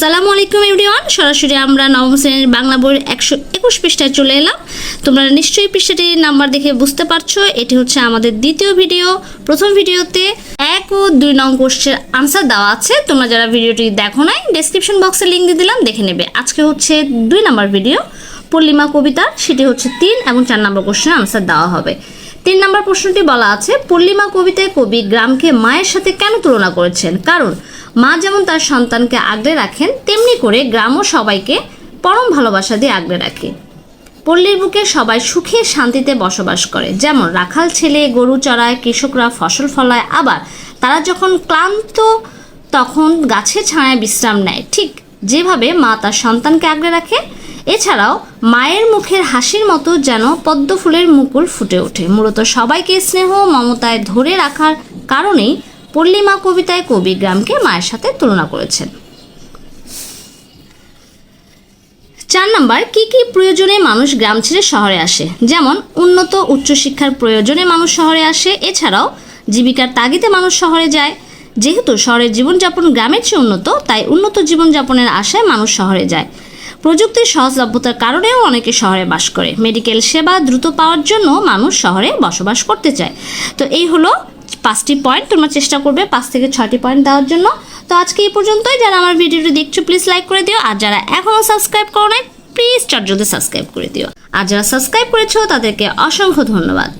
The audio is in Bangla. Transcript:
আসসালামু আলাইকুম এভরিওয়ান। সরাসরি আমরা নবম শ্রেণির বাংলা বইয়ের একশো একুশ পৃষ্ঠায় চলে এলাম। তোমরা নিশ্চয়ই পৃষ্ঠাটির নাম্বার দেখে বুঝতে পারছ, এটি হচ্ছে আমাদের দ্বিতীয় ভিডিও। প্রথম ভিডিওতে এক ও দুই নং কোশ্চের আনসার দেওয়া আছে। তোমরা যারা ভিডিওটি দেখো নাই ডেসক্রিপশন বক্সে লিঙ্ক দিয়ে দিলাম, দেখে নেবে। আজকে হচ্ছে দুই নম্বর ভিডিও পল্লিমা কবিতা সেটি হচ্ছে তিন এবং চার নম্বর কোশ্চেন আনসার দেওয়া হবে। তিন নম্বর প্রশ্নটি বলা আছে পল্লিমা কবিতায় কবি গ্রামকে মায়ের সাথে কেন তুলনা করেছেন? কারণ মা যেমন তার সন্তানকে আগলে রাখেন, তেমনি করে গ্রামও সবাইকে পরম ভালোবাসা দিয়ে আগলে রাখে। পল্লীর বুকে সবাই সুখে শান্তিতে বসবাস করে। যেমন রাখাল ছেলে, গরু চড়ায়, কৃষকরা ফসল ফলায়, আবার তারা যখন ক্লান্ত, তখন গাছের ছায়ায় বিশ্রাম নেয়। ঠিক যেভাবে মা তার সন্তানকে আগলে রাখে, এছাড়াও মায়ের মুখের হাসির মতো যেন পদ্ম ফুলের মুকুল ফুটে ওঠে। মূলত সবাইকে স্নেহ, মমতায় ধরে রাখার কারণেই পল্লীমা কবিতায় কবি গ্রামকে মায়ের সাথে তুলনা করেছেন। চার নাম্বার, কি কি প্রয়োজনে মানুষ গ্রাম ছেড়ে শহরে আসে? যেমন, উন্নত উচ্চশিক্ষার প্রয়োজনে মানুষ শহরে আসে, এছাড়াও জীবিকার তাগিদে মানুষ শহরে যায়। যেহেতু শহরের জীবনযাপন গ্রামের চেয়ে উন্নত, তাই উন্নত জীবনযাপনের আশায় মানুষ শহরে যায়। প্রযুক্তির সহজলভ্যতার কারণেও অনেকে শহরে বাস করে। মেডিকেল সেবা দ্রুত পাওয়ার জন্য মানুষ শহরে বসবাস করতে চায়। তো এই হলো পাঁচটি পয়েন্ট তোমরা চেষ্টা করবে পাঁচ থেকে ছয়টি পয়েন্ট দেওয়ার জন্য। তো আজকে এই পর্যন্তই। যারা আমার ভিডিওটি দেখছ প্লিজ লাইক করে দিও। আর যারা এখনও সাবস্ক্রাইব করো নাই প্লিজ চটজলদি সাবস্ক্রাইব করে দিও। আর যারা সাবস্ক্রাইব করেছ, তাদেরকে অসংখ্য ধন্যবাদ।